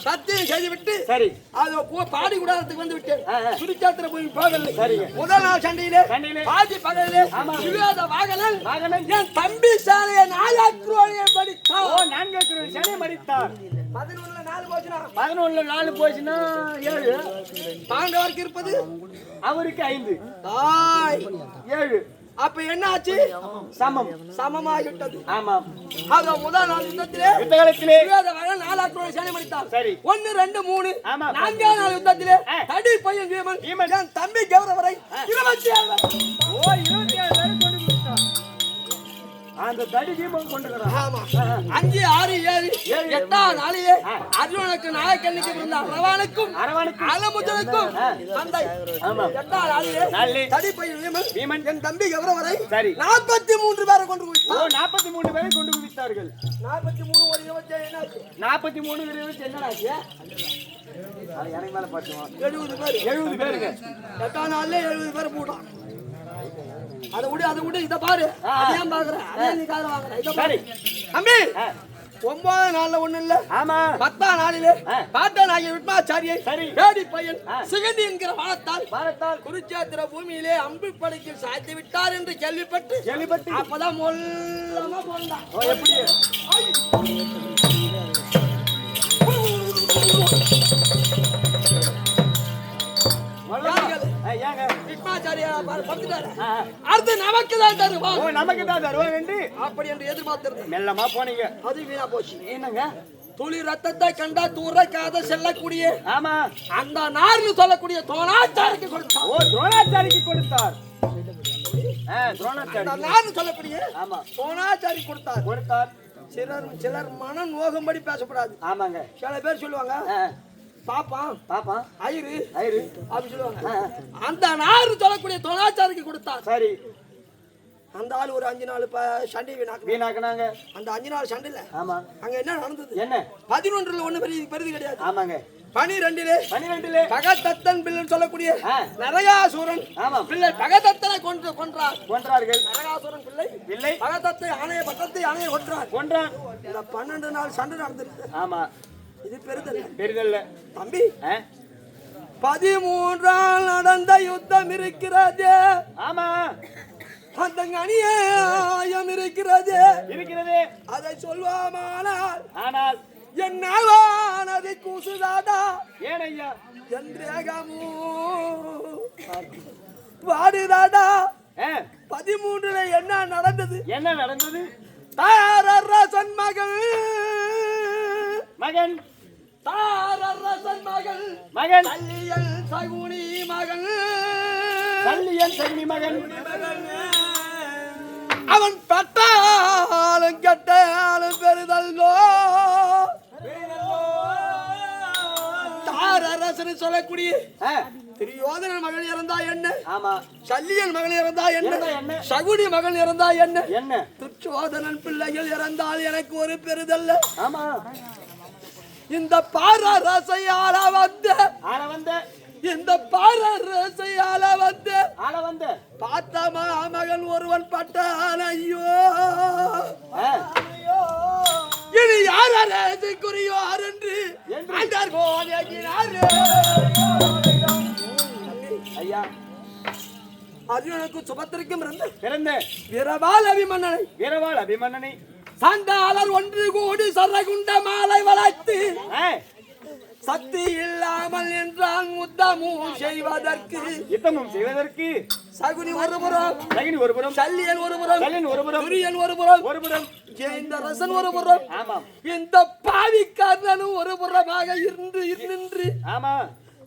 சத்தியம் செய்துவிட்டு சரி அது போ- பாடி கூடாரத்துக்கு வந்து விட்டேன். சுரிச்சாத்திர போய் போகவில்லை சரிங்க. முதல் நாள் சண்டையிலே சண்டையிலே. பாதி பகலிலே. விவாத வாகனன். என் தம்பி சாலையை நாயாக்குரோனியை ஓ படித்தான் நான்கு குரு சனி மடித்தார் பதினொன்றுல நாலு போச்சுனா பதினொன்னு நாலு போச்சுன்னா ஏழு பாண்டவருக்கு இருப்பது அவருக்கு ஐந்து தாய் ஏழு அப்ப என்ன ஆச்சு சமம். சமமாகிவிட்டது ஆமாம் ஆக முதல் நாள் யுத்தத்திலே யுத்த காலத்திலே விவாத வாகனன் நாலாக்குரோனை சேனை மடித்தார். சரி. ஒன்னு ரெண்டு மூணு. ஆமா. நான்காம் நாள் யுத்தத்திலே. தடி பையன் வீமன் தம்பி கௌரவரை இருபத்தி ஏழு. ஓ இருபத்தி ஏழு அந்த தடி தீபம் கொண்டு வரான். ஆமா அஞ்சு ஆறு ஏழு. எட்டாம் நாளிலே ஆ. அர்ஜுனனுக்கு நாயக்கண்ணுக்கு பிறந்த அரவானுக்கும் அலமுதனுக்கும் ஆமா. எட்டாம் நாளிலே தடி பையன் வீமன். என் தம்பி கௌரவரை சரி. நாற்பத்தி மூன்று பேரை கொண்டு நாற்பத்தி மூணு பேரை கொண்டு குவித்தார்கள் நாற்பத்தி மூணு ஒரு இருபத்தி? நாற்பத்தி மூணு இருபத்தி எனக்கு மேல பாட்டுவான் எழுபது பேர். எழுபது பேருங்க. எட்டாம் நாள்ல எழுபது பேர் போட்டான் அதை விடு அதை விடு இதை பாரு. அதையும் பாக்குறேன் அதையும் நீ காதுல வாங்குற. இதை பாரு. தம்பி ஒன்பதாம் நாள்ல ஒண்ணு இல்ல. ஆமா. பத்தாம் நாளிலே. பாட்டன் ஆகிய விட்மாச்சாரியை சரி. வேடி பையன். சிகண்டி என்கிற வானத்தால் பாரத்தால் குருச்சேத்திர பூமியிலே அம்பு படைக்கு சாய்த்து விட்டார் என்று கேள்விப்பட்டு கேள்விப்பட்டு. அப்பதான் மொல்லமா போந்தான். எப்படி அடுத்து நமக்கு தான் தருவான் ஓ நமக்கு தான் தருவாங்க வேண்டி. அப்படி என்று எதிர்பார்த்திருந்தேன். மெல்லமா போனீங்க. அது வீணா போச்சு. என்னங்க? துளி ரத்தத்தை கண்டா தூரக்காத செல்லக்கூடிய ஆமா. அந்த நார்னு சொல்லக்கூடிய தோணாச்சாரிக்கு கொடுத்தான் ஓ துரோணாச்சாரிக்கு கொடுத்தார். துரோணாச்சாரி நார்னு சொல்லக்கூடிய ஆமா. தோணாச்சாரி கொடுத்தார். கொடுத்தார். சிலர் சிலர் மனம் நோகும்படி பேசக்கூடாது. ஆமாங்க. சில பேர் சொல்லுவாங்க ஆ, பாப்பான் பாப்பா. ஐரு ஐரு அப்படி சொல்லுவாங்க. அந்த நாறு சொல்லக்கூடிய தொழிலாச்சாரிக்கு கொடுத்தார் சரி. அந்த ஆள் ஒரு அஞ்சு நாள் சண்டை வீணாக்கு வீணாக்குனாங்க. அந்த அஞ்சு நாள் சண்டையில ஆமா. அங்க என்ன நடந்தது? என்ன? பதினொன்றுல ஒண்ணு பெரிய பெரிது கிடையாது. ஆமாங்க. பனிரெண்டிலே பன்னிரெண்டுல பகதத்தன் பிள்ளைன்னு சொல்லக்கூடிய. நரகாசூரன் ஆமாம் பிள்ளை பகதத்தனை கொன்று கொன்றார். கொன்றார்கள். நரகாசூரன் பிள்ளை இல்லை பகதத்தை ஆணைய பட்டத்தை ஆணைய கொன்றார். கொன்றான். இந்த பன்னெண்டு நாள் சண்டை நடந்திருக்கு ஆமா. இது பெருதல் பெரிதல்ல தம்பி பதிமூன்றால் நடந்த யுத்தம் இருக்கிறது. ஆமா. அந்த அநியாயம் இருக்கிறது. இருக்கிறது. அதை சொல்வாமானால் ஆனால் என்னாவானதை கூசுதாதா? ஏன் ஐயா? என்றேகமோ வாடுதாடா ஆ, பதிமூன்றுல என்ன நடந்தது? என்ன நடந்தது? தாரரசன் மகள். மகன். தாரரசன் மகள். மகன். தள்ளியல் சகுனி மகள். கல்லியன் சகுனி மகன். அவன் பட்டாலும் கெட்டாலும் பெறுதல்கோ தாரரசன் சொல்லக்கூடிய திரியோதனன் மகள் இறந்தா என்ன? ஆமா. சல்லியன் மகள் இறந்தா என்ன? சகுனி மகன் இறந்தா என்ன? என்ன? துச்சோதனன் பிள்ளைகள் இறந்தால் எனக்கு ஒரு பெறுதல்ல ஆமா. இந்த பாரரசையால வந்த. ஆள வந்த. இந்த பாரரசையால வந்த. ஆள வந்த. பார்த்தமா மகன் ஒருவன் பட்டான் ஐயோ. இனி யார் அரசுக்குரியோர் என்று. அண்டர் கோதையினார் ஐயா. அர்ஜுனனுக்கும் சுபத்திற்கும் இருந்த பிறந்த. வீரபால் அபிமன்னனை. வீரவாள் அபிமன்னனை. சண்டாளர் ஒன்று கூடி சரகுண்ட மாலை வளர்த்து ஆ, சக்தி இல்லாமல் என்றான் முத்தமும் செய்வதற்கு. யுத்தமும் செய்வதற்கு. சகுனி ஒருபுறம் சகினி ஒருபுறம் சல்லியன் ஒருபுறம் கல்லன் ஒருபுறம் துரியன் ஒருபுறம் ஒருபுறம் இந்த ரசன் ஒருபுறம் ஆமாம். இந்த பாவிக்காரனும் ஒரு புறமாக இருந்து நின்று ஆமா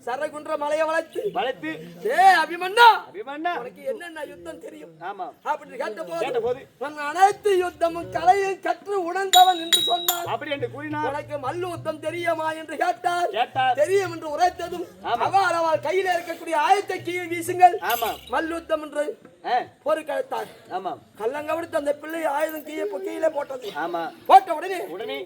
சரகுன்ற மலையை வளர்த்து. வளைத்து ஏ அபிமன்னா அபிமன்னா உனக்கு என்னென்ன யுத்தம் தெரியும்? ஆமா. அப்படி கேட்ட கேட்ட போது. உன் அனைத்து யுத்தமும் கலையும் கற்று உணர்ந்தவன் என்று சொன்னார். அப்படி என்று கூறினார். உனக்கு மல்லு யுத்தம் தெரியுமா என்று கேட்டார். கேட்டார். தெரியும் என்று உரைத்ததும். அவள் அவள் கையில இருக்கக்கூடிய ஆயத்தை கீழ் வீசுங்கள். ஆமா. மல்யுத்தம் என்று ஆ, பொறுக்கழுத்தார் ஆமா. கல்லங்கவிடுத்து அந்த பிள்ளை ஆயுதம் கீழே கீழே போட்டது. ஆமா. போட்ட உடனே உடனே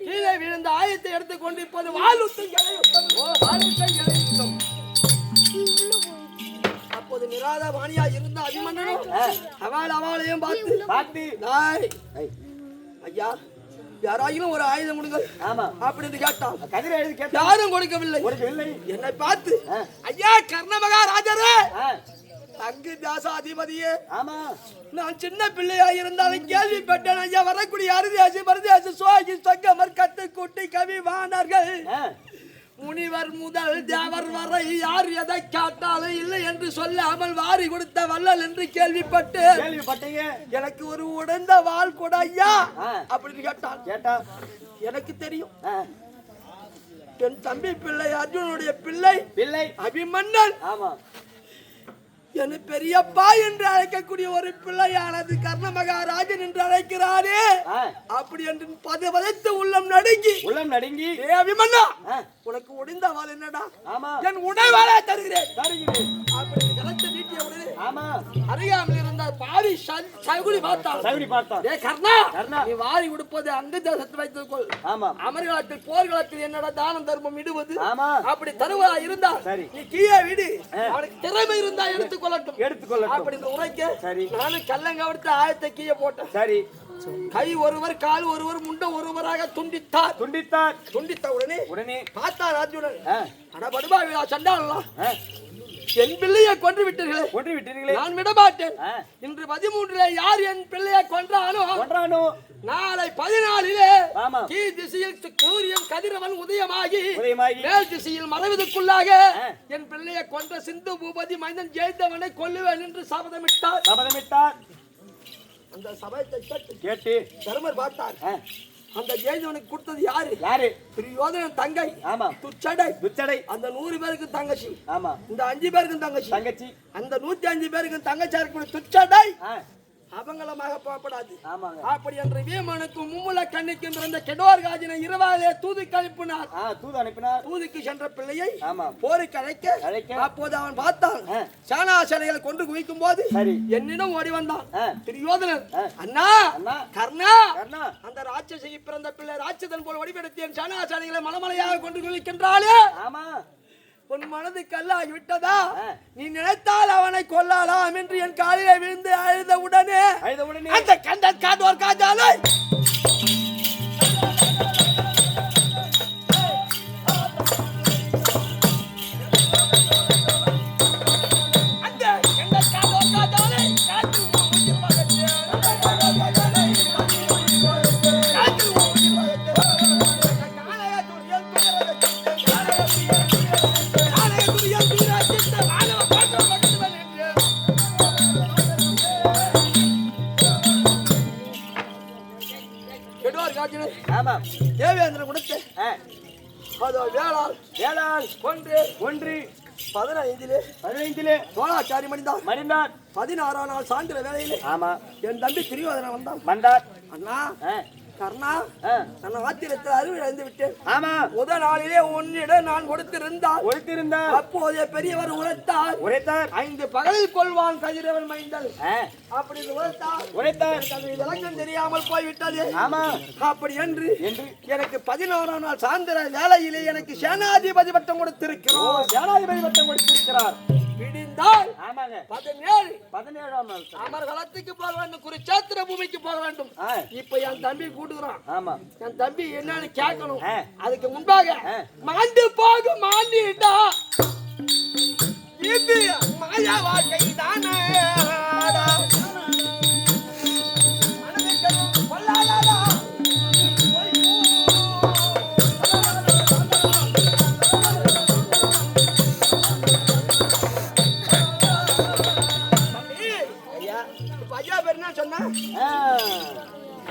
அபிமன்னனும் ஆ, அவள் அவளையும் பார்த்து பார்த்து "டேய், ஐ, ஐயா யாராயிலும் ஒரு ஆயுதம் கொடுங்கள். ஆமா. அப்படின்னு கேட்டான். கதிரை எழுதி கேட்டா யாரும் கொடுக்கவில்லை. உனக்கு இல்லை. என்னை பார்த்து. ஐயா கர்ணமகாராஜரே. ஆ, அங்கு தாசாதிபதியே ஆமா. நான் சின்ன பிள்ளையா இருந்தாலும் கேள்விப்பட்டேன் ஐயா வரக்கூடிய அருதியாசி மருதியாசி சுவாகி சங்கமர் கத்து குட்டி கவி வாணர்கள் முனிவர் முதல் தேவர் வரை யார் எதை காட்டாலும் இல்லை என்று சொல்லாமல் வாரி கொடுத்த வள்ளல் என்று கேள்விப்பட்டு கேள்விப்பட்டீங்க. எனக்கு ஒரு உடைந்த வாள் கூட ஐயா. அப்படின்னு கேட்டான். கேட்டா? எனக்கு தெரியும். என் தம்பி பிள்ளை அர்ஜுனுடைய பிள்ளை பிள்ளை. அபிமன்னன் ஆமா. என்னை பெரியப்பா என்று அழைக்கக்கூடிய ஒரு பிள்ளையானது கர்ணமகாராஜன் என்று அழைக்கிறாரே அப்படி என்று பத பதைத்து உள்ளம் நடுங்கி உள்ளம் நடுங்கி. ஏ அபிமன்னா உனக்கு உடைந்த வாள் என்னடா? என் உடைவாளை தருகிறேன். தருகிறது அப்படி கலத்தை ஆமா அருகாமல் இருந்த பாரி பார்த்தா ஏ கர்ணா கர்ணா. நீ வாரி உடுப்பது அங்க தேசத்து வைத்துக் கொள். ஆமா. அமர்காலத்தில் போர்க்களத்தில் என்னடா தானம் தர்மம் இடுவது? ஆமா. அப்படி தருவதா இருந்தா சரி. நீ கீழே விடு. அவனுக்கு திறமை இருந்தா எடுத்துக்கொள்ளட்டும் எடுத்துக்கொள்ளட்டும் அப்படின்னு உரைக்க சரி. நானும் கல்லங்கவடுத்து ஆயத்தை கீழே போட்டேன். சரி. கை ஒருவர் கால் ஒருவர் முண்டை ஒருவராக துண்டித்தார். துண்டித்தார். துண்டித்த உடனே உடனே. பார்த்தார் அர்ஜுனன் ஆ, அட என் பிள்ளையை கொன்று விட்டீர்களே கொன்று விட்டீர்களே நான் விடமாட்டேன். இன்று பதிமூன்றுல யார் என் பிள்ளையை கொன்றானோ? கொன்றானோ? நாளை பதினாலிலே. கீழ் திசையில் சூரியன் கதிரவன் உதயமாகி மேல் திசையில் மறைவதற்குள்ளாக. என் பிள்ளையை கொன்ற சிந்து பூபதி மைந்தன் ஜெயித்தவனை கொல்லுவேன் என்று சபதமிட்டார். சபதமிட்டார். அந்த சபதத்தை கேட்டு தருமர் பார்த்தார். அந்த ஜெயித்தவனுக்கு கொடுத்தது யாரு? யாரு? துரியோதனன் தங்கை. ஆமா. துச்சடை. துச்சடை. அந்த நூறு பேருக்கு தங்கச்சி. ஆமா. இந்த அஞ்சு பேருக்கும் தங்கச்சி. தங்கச்சி. அந்த நூத்தி அஞ்சு பேருக்கும் தங்கச்சியா இருக்கக்கூடிய துச்சடை. அவங்களமாக போகப்படாது. அப்படி என்று வீமனுக்கும் மும்முல கண்ணிக்கும் பிறந்த கெடோர் காஜினை இரவாலே தூதுக்கு அனுப்பினார் தூது அனுப்பினார். தூதுக்கு சென்ற பிள்ளையை போருக்கு அழைக்க அழைக்க. அப்போது அவன் பார்த்தான். ஆ. சானா சிலைகளை கொண்டு குவிக்கும் போது என்னிடம் ஓடி வந்தான். திரியோதனன். அண்ணா கர்ணா. அந்த ராட்சசிக்கு பிறந்த பிள்ளை ராட்சதன் போல் வடிவெடுத்தேன் சானா சிலைகளை மலமலையாக கொண்டு குவிக்கின்றாளே. ஆமா. உன் மனது கல்லாகி விட்டதா. நீ நினைத்தால் அவனை கொல்லலாம் என்று என் காலிலே விழுந்து அழுத உடனே அழுத உடனே அந்த கண்டன் காதோர் காஜாலை காட்டினை ஆமா. தேவேந்திரன் கொடுத்த அதோ வேளாள் ஏழாள் ஒன்று. ஒன்று. பதினைந்திலே பதினைந்திலே. தோளாச்சாரி மணிந்தார். மடிந்தார் பதினாறாம் நாள் சாயந்திர வேளையிலே ஆமா. என் தம்பி திரியோதனன் வந்தான். வந்தார். அண்ணா கர்ணா நான் ஆத்திரத்தில் அறிவு இழந்து விட்டேன் ஆமா. முதல் நாளிலே உன்னிடம் நான் கொடுத்திருந்தால் ஒழித்திருந்தார் அப்போதைய பெரியவர் உரைத்தார். உரைத்தார். ஐந்து பகலில் கொள்வான் கதிரவன் மைந்தல் அப்படி உரைத்தார். உரைத்தார். விளக்கம் தெரியாமல் போய்விட்டது. ஆமா. அப்படி என்று என்று. எனக்கு பதினோராம் நாள் சாயந்தர வேலையிலே எனக்கு சேனாதிபதி பட்டம் கொடுத்திருக்கிறோம் ஜனாதிபதி பட்டம் கொடுத்திருக்கிறார். விடிந்தால் ஆமாங்க. பதினேழு. பதினேழாம் நாள் அமர்கலத்துக்கு போக வேண்டும் குருச்சேத்திர பூமிக்கு போக வேண்டும். இப்ப என் தம்பி கூட்டுகிறான். ஆமா. என் தம்பி என்னன்னு கேட்கணும். அதுக்கு முன்பாக. மாண்டு போகும் மாண்டிட்டா இது மாயா வாழ்க்கை தானே.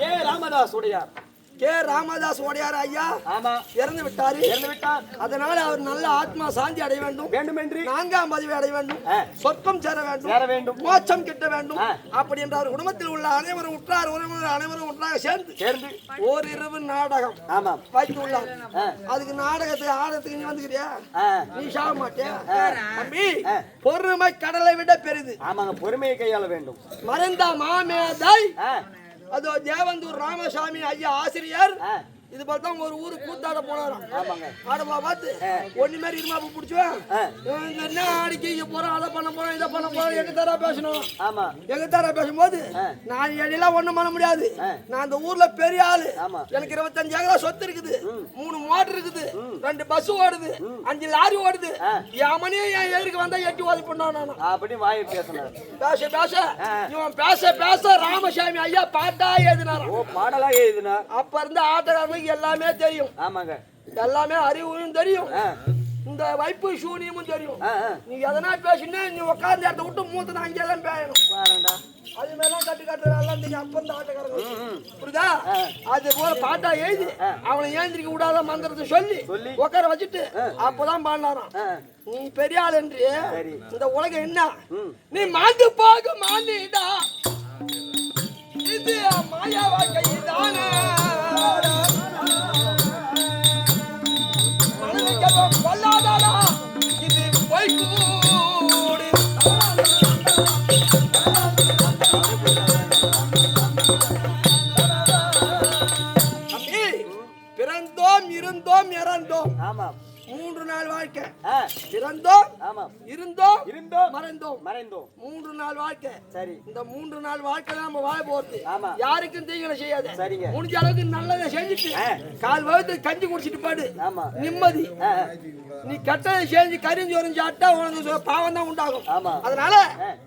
ஏ ராமதாஸ் உடையார் கே ராமதாஸ் ஓடியார் ஐயா. ஆமா. இறந்து விட்டாரு. இறந்து விட்டார். அதனால அவர் நல்ல ஆத்மா சாந்தி அடைய வேண்டும். வேண்டுமென்று. நான்காம் பதவி அடைய வேண்டும். சொர்க்கம் சேர வேண்டும். சேர வேண்டும். மோட்சம் கிட்ட வேண்டும். அப்படி என்ற அவர் குடும்பத்தில் உள்ள அனைவரும் உற்றார் உறவினர் அனைவரும் ஒன்றாக சேர்ந்து சேர்ந்து. ஓரிரவு நாடகம் ஆமா. வைத்து உள்ளார் அதுக்கு நாடகத்துக்கு ஆடத்துக்கு நீ வந்துக்கிறியா? நீ சாக மாட்டியா? தம்பி. பொறுமை கடலை விட பெரிது. ஆமாங்க பொறுமையை கையாள வேண்டும். மறைந்த மாமேதை ஆ, அதோ தேவந்தூர் ராமசாமி ஐயா ஆசிரியர் இது பார்த்தா ஒரு ஊரு கூத்தாட போனாராம். ஆமாங்க. ஆடப்பா பார்த்து. ஒண்ணு மாதிரி இருமாப்பு பிடிச்சுவேன் என்ன ஆடிக்கு இங்க போறோம் அதை பண்ண போறோம் இதை பண்ண போறோம் எங்க தரா பேசணும்? ஆமா. எங்க தரா பேசும்போது நான் எல்லாம் ஒண்ணும் பண்ண முடியாது. நான் அந்த ஊர்ல பெரிய ஆளு. எனக்கு இருபத்தஞ்சு ஏக்கரா சொத்து இருக்குது. மூணு மோட்டர் இருக்குது. ரெண்டு பஸ் ஓடுது. அஞ்சு லாரி ஓடுது. என் மணியும் என் எதிர்க்கு வந்தா எட்டி ஓதி பண்ணான் அப்படி வாய் பேசினார். பேச பேச. இவன் பேச பேச ராமசாமி ஐயா பாட்டா எழுதினாராம். ஓ பாடலா எழுதினார். அப்ப இருந்த ஆட்டக்காரங்களுக்கு எல்லாமே தெரியும். ஆமாங்க. எல்லாமே அறிவும் தெரியும். இந்த வைப்பு சூனியமும் தெரியும். நீ எதனா பேசினா நீ உட்கார்ந்த இடத்த விட்டு மூத்து நான் அங்கெல்லாம் பேயணும் பாருடா அது மாதிரிலாம் கட்டு கட்டுறதெல்லாம் தெரியும் அப்ப இந்த ஆட்டக்காரங்க புரியுதா? அது போல பாட்டா எழுதி அவனை ஏந்திரிக்க விடாத மந்திரத்தை சொல்லி. உட்கார வச்சுட்டு அப்பதான் பாடினாராம். நீ பெரிய ஆள் என்று. இந்த உலகம் என்ன. நீ மாண்டு போக மாண்டிடா இது மாயா வாழ்க்கைதானே மனதுக்கு இருந்தோம் இறந்தோம் ஆமா மூன்று நாள் வாழ்க்கை. பிறந்தோம் ஆமா. இருந்தோம் இருந்தோம் மறைந்தோம். மறைந்தோம். மூன்று நாள் வாழ்க்கை. சரி. இந்த மூன்று நாள் வாழ்க்கை தான் நம்ம வாழ போறது ஆமா. யாருக்கும் தீங்கன செய்யாத. சரிங்க. முடிஞ்ச அளவுக்கு நல்லதை செஞ்சுட்டு. கால் வகுத்து கஞ்சி குடிச்சிட்டு பாடு. ஆமா. நிம்மதி. நீ கெட்டதை செஞ்சு கரிஞ்சு வரும் சாப்பிட்டா உனக்கு பாவம் தான் உண்டாகும். ஆமா. அதனால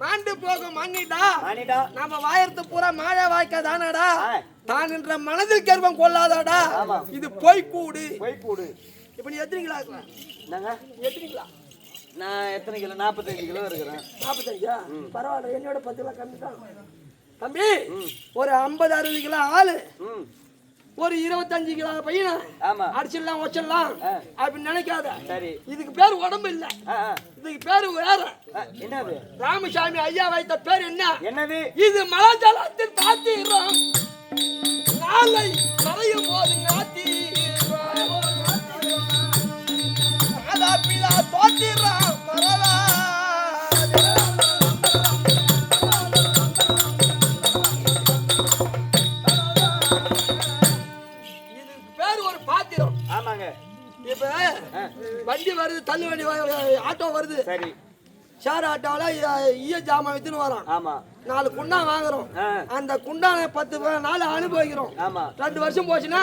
மாண்டு போக மண்ணிட்டா மானிடா நம்ம வாயறது பூரா மாழ வாழ்க்கை தானடா. தான் என்ற மனதில் கர்வம் கொள்ளாதாடா. இது பொய் கூடு போய் கூடு இப்ப நீ எத்தனை கிலோ என்னங்க? எத்தனை கிலோ? நான் எத்தனை கிலோ? நாற்பத்தஞ்சு கிலோ இருக்கிறேன். நாற்பத்தஞ்சா பரவாயில்ல என்னோட பத்து கிலோ கம்மி தான். தம்பி ஒரு ஐம்பது அறுபது கிலோ ஆளு. ஒரு இருபத்தஞ்சு கிலோ பையனை ஆமா. அடிச்சிடலாம் வச்சிடலாம். அப்படின்னு நினைக்காத. சரி. இதுக்கு பேர் உடம்பு இல்ல. இதுக்கு பேர் வேற என்னது? ராமசாமி ஐயா வைத்த பேர் என்ன? என்னது? இது மலஜலத்தில் பாத்தீரம் நாளை மறையும் போது காத்தீரம் பேர் ஒரு பாத்திரம் ஆமாங்க இப்ப வண்டி வருது தள்ளு வண்டி ஆட்டோ வருது சரி ஷேர் ஆட்டோல ஈய ஜாமான் வித்துன்னு வரோம் ஆமா நாலு குண்டா வாங்குறோம். அந்த குண்டான பத்து நாள் அனுபவிக்கிறோம். ரெண்டு வருஷம் போச்சுன்னா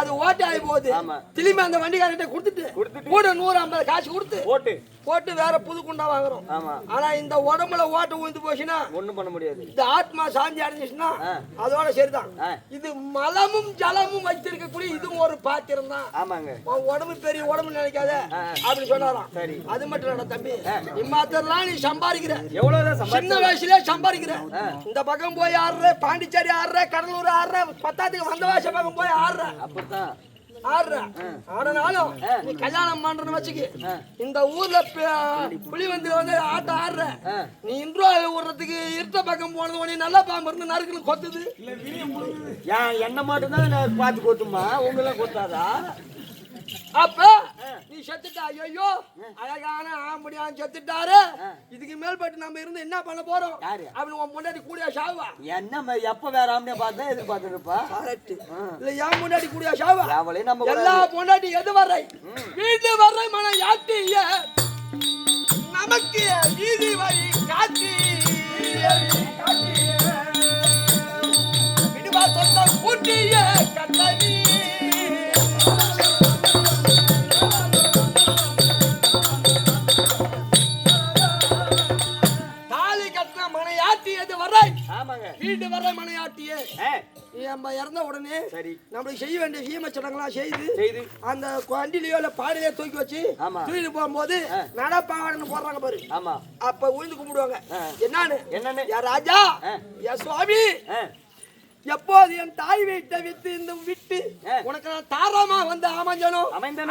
அது ஓட்டை ஆகி போகுது. திரும்பி அந்த வண்டிக்காரர்கிட்ட கொடுத்துட்டு கூட நூறு ஐம்பது காசு கொடுத்து போட்டு. போட்டு வேற புது குண்டா வாங்குறோம். ஆமா. ஆனா இந்த உடம்புல ஓட்டை விழுந்து போச்சுன்னா ஒண்ணும் பண்ண முடியாது. இந்த ஆத்மா சாந்தி அடைஞ்சிச்சுன்னா. அதோட சரிதான். இது மலமும் ஜலமும் வைத்திருக்கக்கூடிய இதுவும் ஒரு பாத்திரம் தான். ஆமாங்க. உடம்பு பெரிய உடம்பு நினைக்காத அப்படி சொன்னாராம். சரி. அது மட்டும் இல்ல தம்பி. இம்மாத்திரலாம் நீ சம்பாதிக்கிற. சம்பாதி சின்ன வயசுலயே சம்பாதிக்கிற. இந்த பக்கம் போய் ஆடுற பாண்டிச்சேரி ஆடுற கடலூர் ஆடுற பத்தாத்துக்கு வந்த வாச பக்கம் போய் ஆடுற. அப்படித்தான். ஆடுற. ஆனாலும் நீ கல்யாணம் பண்றன்னு வச்சுக்க இந்த ஊர்ல புலி வந்து வந்து ஆட்டம் ஆடுற. நீ இன்ட்ரோ விடுறதுக்கு இருட்ட பக்கம் போனது உடனே நல்லா பாம்பு இருந்து நறுக்குன்னு கொத்துது. ஏன் என்ன மட்டும்தான் நான் பார்த்து கொத்துமா உங்களை கொத்தாதா? அப்ப நீ செத்துட்டா ஐயோ அழகான ஆம்படியான் செத்துட்டாரு. இதுக்கு மேல்பட்டு நம்ம இருந்து என்ன பண்ண போறோம்? யாரு? அப்படின்னு உன் முன்னாடி கூடிய சாவா என்ன எப்ப வேற ஆம்பளை பார்த்தா எதிர்பார்த்துருப்பா கரெக்ட் இல்ல என் முன்னாடி கூடிய சாவா அவளே நம்ம எல்லா பொண்டாட்டி எது வரை? வீட்டு வரை மன யாத்திய நமக்கு வீதி வழி காட்டி. விடுவா சொந்தம் கூட்டிய கட்டணி. ஆமாங்க. வீட்டு வரை மனையாட்டியே. நம்ம இறந்த உடனே சரி. நம்மளுக்கு செய்ய வேண்டிய சீமை சடங்கெல்லாம் செய்து செய்து. அந்த வண்டிலையோ இல்ல பாடிலையோ தூக்கி வச்சு. தூக்கிட்டு போகும்போது நடப்பாவாடன்னு போடுறாங்க பாரு. ஆமா. அப்ப உழுந்து கும்பிடுவாங்க. என்னன்னு? என்னன்னு? ராஜா. யா சுவாமி எப்போது என் தாய் வீட்டை விட்டு இந்த விட்டு. உனக்கு நான் தாராமா வந்து அமைஞ்சனோ?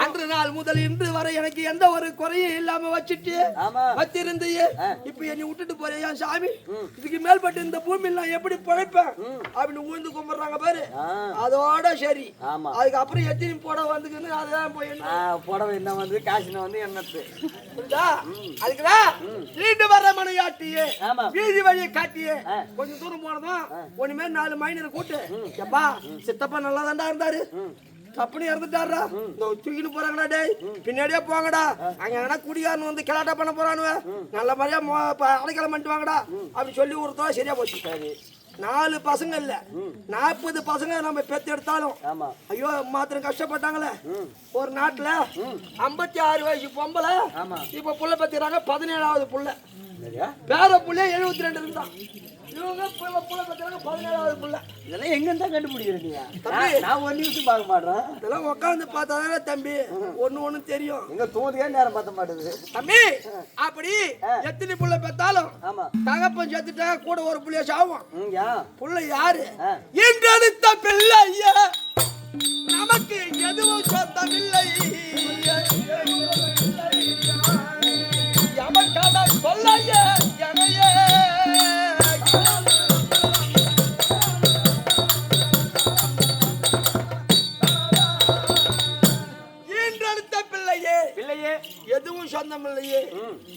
அன்று நாள் முதல் இன்று வரை எனக்கு எந்த ஒரு குறையும் இல்லாம வச்சுட்டு வச்சிருந்து இப்ப என்னை விட்டுட்டு போறியா சாமி? இதுக்கு மேல்பட்டு இந்த பூமியில் நான் எப்படி பிழைப்பேன்? அப்படின்னு உழுந்து கும்பிடுறாங்க பாரு. அதோட சரி. அதுக்கப்புறம் எத்தனை போட வந்துக்குன்னு அதான் போய் புடவை என்ன வந்து காசுன வந்து எண்ணத்து புரியுதா? அதுக்குதான் வீட்டு வர மனையாட்டியே வீதி வழியை காட்டியே. கொஞ்சம் தூரம் போனதும் ஒண்ணுமே நாலு மைனர் கூட்டு. எப்பா சித்தப்பா நல்லா இருந்தாரு. தப்புன்னு இறந்துட்டாரா இந்த தூக்கிட்டு போறாங்கடா டேய். பின்னாடியே போங்கடா. அங்க எங்கன்னா குடிகாரன் வந்து கிளாட்டா பண்ண போறானுவ. நல்ல மாதிரியா அடைக்கலம் பண்ணிட்டு வாங்கடா. அப்படி சொல்லி கொடுத்தா சரியா போச்சு. சரி. நாலு பசங்க இல்ல. நாற்பது பசங்க நம்ம பெத்து எடுத்தாலும். ஐயோ மாத்திரம் கஷ்டப்பட்டாங்களே. ஒரு நாட்டுல ஐம்பத்தி ஆறு வயசு பொம்பளை. இப்ப புள்ள பத்திக்கிறாங்க பதினேழாவது புள்ள. பேர புள்ள எழுபத்தி ரெண்டு இருந்தான். இவங்க புள்ள புள்ள பத்திக்கிறாங்க பதினேழாவது புள்ள. இதெல்லாம் எங்க இருந்தா கண்டுபிடிக்கிற நீங்க தம்பி. நான் ஒரு நிமிஷம் பார்க்க மாட்டேன். இதெல்லாம் உட்காந்து பார்த்தாதானே தம்பி. ஒண்ணு ஒண்ணு தெரியும். எங்க தூதுக்கே நேரம் பார்த்த மாட்டேது தம்பி அப்படி எத்தனை புள்ள பெத்தாலும் ஆமா. தகப்பன் செத்துட்டா கூட ஒரு புள்ளைய சாவும். புள்ள யாரு? ஆ. என்றெடுத்த பிள்ளை நமக்கு எதுவும் சொந்தமில்லை சொல்லைய? எதுவும் சொந்தமில்லையே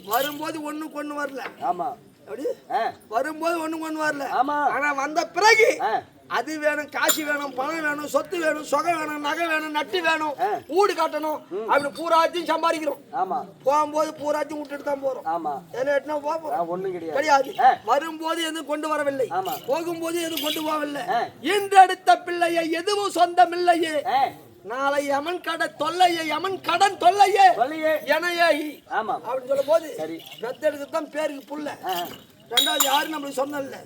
வரும்போது ஒண்ணுக்கு ஒண்ணு வரல. ஆமா. அப்படி வரும்போது ஒண்ணு வரல. ஆமா. ஆனா வந்த பிறகு அது வேணும் காசு வேணும் பணம் வேணும் சொத்து வேணும் சொகை வேணும் நகை வேணும் நட்டு வேணும். வீடு கட்டணும் அப்படி பூராத்தையும் சம்பாதிக்கிறோம். ஆமா. போகும்போது பூராத்தையும் விட்டுட்டு தான் போறோம். ஆமா. எட்டுனா போறோம். ஒண்ணும் கிடையாது. கிடையாது. வரும்போது எதுவும் கொண்டு வரவில்லை. ஆமா. போகும்போது எதுவும் கொண்டு போகவில்லை. இன்றெடுத்த பிள்ளையை எதுவும் சொந்தமில்லையே. ஆ, நாளை யமன் கடை தொல்லையே யமன் கடன் தொல்லையே. சொல்லையே எனையே ஆமா அப்படின்னு சொல்லும் போது சரி. பெத்தெடுத்து தான் பேருக்கு புள்ள. ரெண்டாவது யாரும் நம்மளுக்கு இல்ல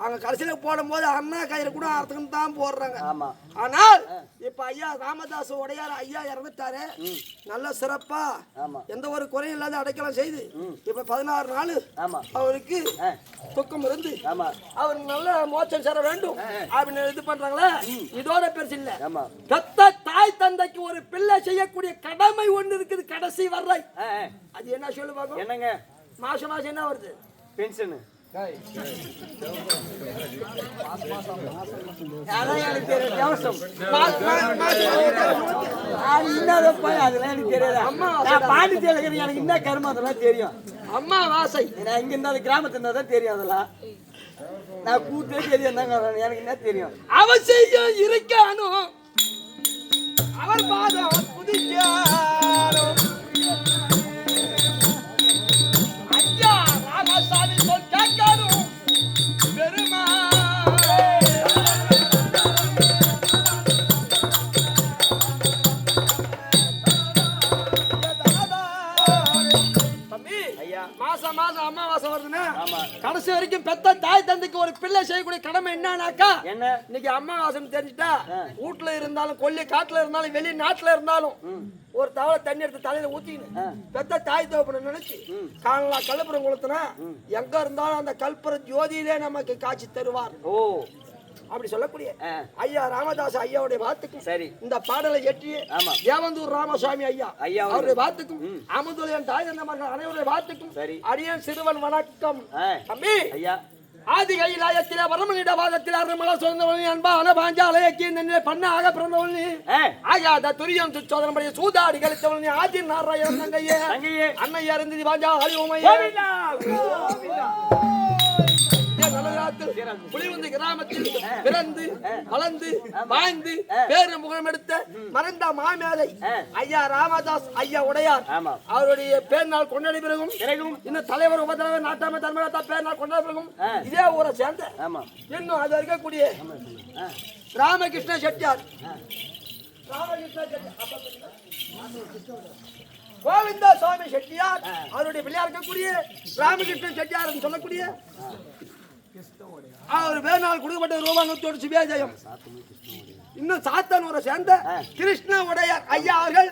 அவங்க கடைசியில போடும் போது அண்ணா கையில கூட அர்த்தம் தான் போடுறாங்க. ஆனால் இப்ப ஐயா ராமதாஸ் உடையார் ஐயா இறந்துட்டாரு. நல்ல சிறப்பா எந்த ஒரு குறையும் இல்லாத அடைக்கலம் செய்து இப்ப பதினாறு நாள் அவருக்கு துக்கம் இருந்து அவர் நல்ல மோட்சம் சேர வேண்டும் அப்படின்னு இது பண்றாங்களே? இதோட பெருசு இல்ல பெத்த தாய் தந்தைக்கு ஒரு பிள்ளை செய்யக்கூடிய கடமை ஒண்ணு இருக்குது. கடைசி வரை ஆ, ஆ, அது என்ன சொல்லு பாக்கும் என்னங்க? மாசம் மாசம் என்ன வருது? பென்ஷனு. அதான் எனக்கு தெரியும் அது போய் அதெல்லாம் எனக்கு தெரியாது அம்மா, எனக்கு என்ன கருமம் அதெல்லாம் தெரியும் அம்மா வாசை நான் இங்க இருந்தா கிராமத்துல இருந்தா தான் தெரியும் அதெல்லாம் நான் கூட்டே தெரியும் எனக்கு என்ன தெரியும் அவசியம் இருக்கானும் அவர் பாதம் புதிச்சாலும் என்னன்னாக்கா என்ன? இன்னைக்கு அம்மாவாசைன்னு தெரிஞ்சுட்டா வீட்டுல இருந்தாலும் கொல்லி காட்டுல இருந்தாலும் வெளி நாட்டுல இருந்தாலும் ஒரு தவளை தண்ணி எடுத்து தலையில ஊத்திக்கணும் பெத்த தாய் தகப்பனை நினைச்சு காணலாம் கல்புரம் கொளுத்துனா எங்க இருந்தாலும் அந்த கல்புர ஜோதியிலே நமக்கு காட்சி தருவார். ஓ. அப்படி சொல்லக்கூடிய ஐயா ராமதாஸ் ஐயாவுடைய வாத்துக்கும் சரி. இந்த பாடலை ஆமா. ஏவந்தூர் ராமசாமி ஐயா ஐயா. அவருடைய வாத்துக்கும் அமுதுலையன் தாய் தந்தமர்கள் அனைவருடைய வாத்துக்கும் சரி. அடியன் சிறுவன் வணக்கம். தம்பி. ஐயா. ஆதி கைலாயத்தில வரமனிட வாதத்தில் அருமல சுதந்தவனி அன்பான பாஞ்சாலயக்கி நின்று பண்ணாக பிறந்தவனி ஆகாத துரியம் துச்சோதனபடிய சூதாடி கழித்தவனி ஆதி நாராயணன் தங்கையே. தங்கையே. அன்னை அருந்ததி பாஞ்சா ஹரிஓமையே கோவிந்தா, கோவிந்தா. புலிவந்து கிராமத்தில் பிறந்து வளர்ந்து வாழ்ந்து பேரு முகம் எடுத்த மறந்த மாமேதை ஐயா ராமதாஸ் ஐயா உடையார். அவருடைய பேர் நாள் கொண்டாடி பிறகும் இன்னும் தலைவர் உபதலைவர் நாட்டாம தலைமையா பேர் நாள் கொண்டாடி பிறகும் இதே ஊரை சேர்ந்த இன்னும் அது இருக்கக்கூடிய ராமகிருஷ்ண செட்டியார். ராமகிருஷ்ண செட்டியார்? கோவிந்தா சுவாமி செட்டியார் அவருடைய பிள்ளையா இருக்கக்கூடிய ராமகிருஷ்ண செட்டியார் சொல்லக்கூடிய அவர் வேணால் கொடுக்கப்பட்ட ரூபாய் நூத்தி ஒரு சிவாஜயம் இன்னும் சாத்தானூரை சேர்ந்த கிருஷ்ண உடையார் ஐயா அவர்கள்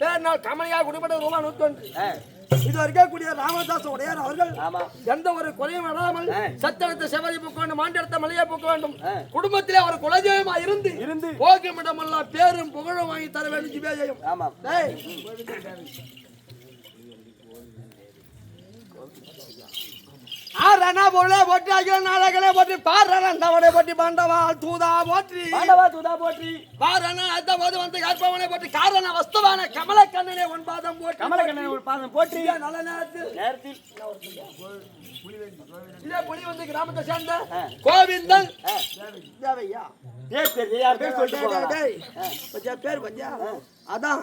பேர்நாள் கமலையா கொடுக்கப்பட்ட ரூபாய் நூத்தி ஒன்று. ஆ, இது இருக்கக்கூடிய ராமதாஸ் உடையார் அவர்கள் எந்த ஒரு குறையும் வராமல் சத்தனத்தை செவரி போக்க வேண்டும் மாண்டிடத்த மலையை போக்க வேண்டும். குடும்பத்திலே அவர் குலதெய்வமா இருந்து இருந்து. போகும் இடமெல்லாம் பேரும் புகழும் வாங்கி தர வேண்டும் ஜிவேஜயம் ஆமா ஆறனா பொருளே போற்றி அகில நாடகளே போற்றி பாரன தவணை போற்றி பாண்டவால் தூதா போற்றி. பாண்டவா தூதா போற்றி. பாரன அத்த போது வந்து கற்பவனை போற்றி காரண வஸ்துவான கமல கண்ணனே உன் பாதம் போற்றி. கமலக்கண்ணன் பாதம் நல்ல நேரத்தில். நேரத்தில் இதே புலி வந்து கிராமத்தை சேர்ந்த கோவிந்தன். தேவையா? பேர் பேர் சொல்லிட்டு பேர்? அதான்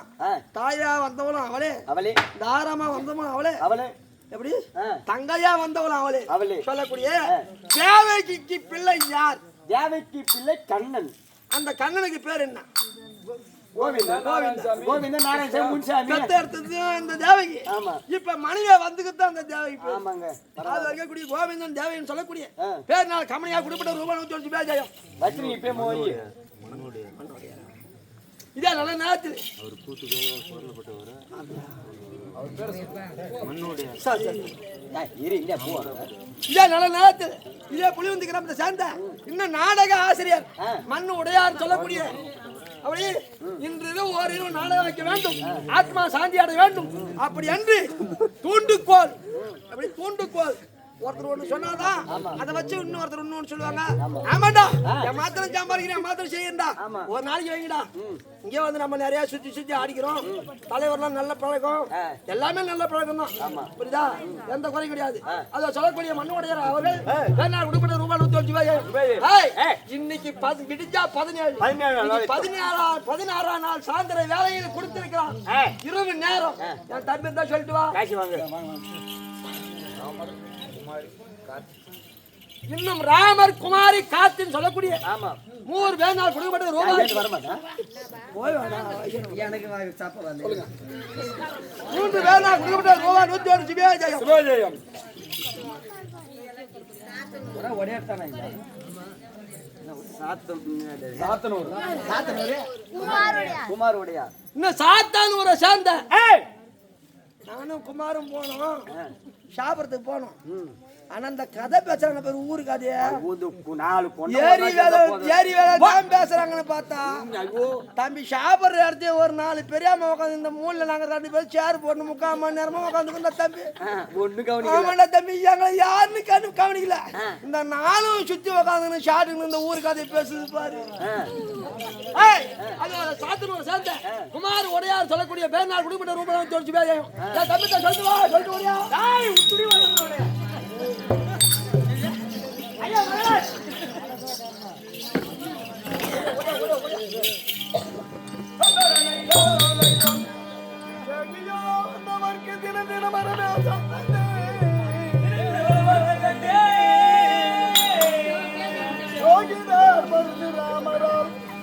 தாயா வந்தவளும் அவளே. அவளே. தாராமா வந்தவளும் அவளே. அவளே. எப்படி? தங்கையா வந்தவளும் அவளே? அவளே. சொல்லக்கூடிய தேவகிக்கு பிள்ளை யார்? தேவைக்கு பிள்ளை கண்ணன். அந்த கண்ணனுக்கு பேர் என்ன? கோவிந்தன். தேவகின்னு சொல்லக்கூடிய. பேர் நான் கமனியா குறிப்பிட்ட ரூபாய் நூத்தி அஞ்சு பேர் ஜெயம். இதே நல்ல நேரத்தில். இன்னும் நாடக ஆசிரியர் மண் உடையார் சொல்லக்கூடிய அப்படி இன்று ஓரிரு நாடகம் வைக்க வேண்டும். ஆத்மா சாந்தி அடைய வேண்டும். அப்படி அன்று தூண்டுகோல். அப்படி தூண்டுகோல். ஒருத்தர் ஒண்ணு சொன்னாதான் அதை வச்சு இன்னொருத்தர் இன்னொன்னு சொல்லுவாங்க. ஆமாண்டா. என் மாத்திரம் சம்பாதிக்கிறேன் மாத்திரம் செய்யண்டா ஒரு நாளைக்கு வைங்கடா. இங்க வந்து நம்ம நிறைய சுத்தி சுத்தி ஆடிக்கிறோம். தலைவர்லாம் நல்ல பழக்கம். எல்லாமே நல்ல பழக்கம் தான். புரியுதா? எந்த குறையும் கிடையாது. அத சொல்லக்கூடிய மண்ணுடையார் அவர்கள் வேணா கொடுக்கப்பட்ட ரூபாய் நூத்தி அஞ்சு ரூபாய். இன்னைக்கு விடிஞ்சா பதினேழு. பதினேழு நாள். இன்னைக்கு பதினாறாம் நாள் சாயந்தர வேலையில் கொடுத்திருக்கிறான். இரவு நேரம். என் தம்பி தான் சொல்லிட்டு வா. இன்னும் ராமர் குமாரி காத்தின்னு சொல்லக்கூடிய ஆமா. மூவர் வேணால் கொடுக்கப்பட்ட ரூபாய் எனக்கு சாப்பிட வந்து மூன்று வேணால் கொடுக்கப்பட்ட ரூபாய் நூத்தி ஒரு ஜிபியா ஜெயம் ஒடையாட்டானா சாத்தம் சாத்தனூர்? குமார் உடையா இன்னும் சாத்தான் ஊரை சேர்ந்த ஏய்! நானும் குமாரும் போனோம். சாப்பிடறதுக்கு போனோம். ஆனா அந்த கதை பேசுறாங்க பேர் ஊரு கதைய நாலு கொண்ட ஏரி வேலை. ஏரி வேலை தான் பேசுறாங்கன்னு பார்த்தா. ஐயோ. தம்பி சாப்பிடுற இடத்தையும் ஒரு நாலு பெரியாம உட்காந்து இந்த மூணுல நாங்க ரெண்டு பேரும் சேர் போட்டு முக்கால் மணி நேரமா உட்காந்துருந்த தம்பி. ஒண்ணு கவனிக்கல. தம்பி எங்களை யாருன்னு கண்ணு கவனிக்கல. இந்த நாளும் சுத்தி உட்காந்து ஷாட்டுங்க இந்த ஊரு கதையை பேசுது பாரு. சாத்தனூர் சேர்ந்த. குமார் உடையார் சொல்லக்கூடிய பேர்நாள் குடிப்பட்ட ரூபாய் தோச்சு பேயும் தம்பி சொல்லிட்டு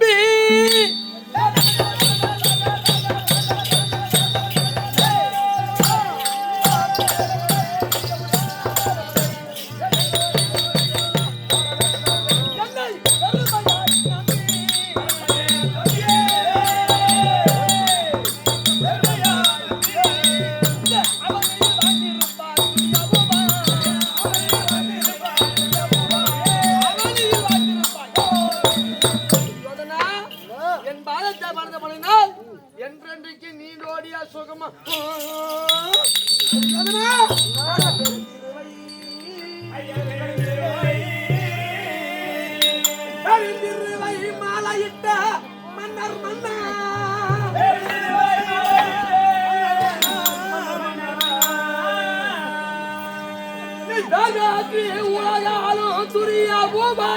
தம்பி உலகாலும் துரிய பூமா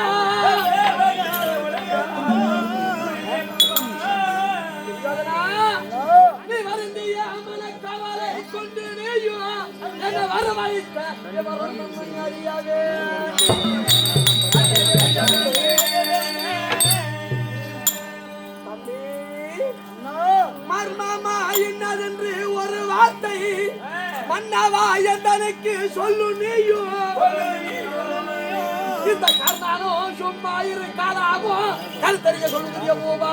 வரவழைத்த மர்மமா என்னதென்று ஒரு வார்த்தை மன்னவா எந்தனுக்கு சொல்லு நீயும் இந்த கர்ணாலும் சும்மா இருக்காதாகும். கருத்தறிய சொல்லுகிற போவா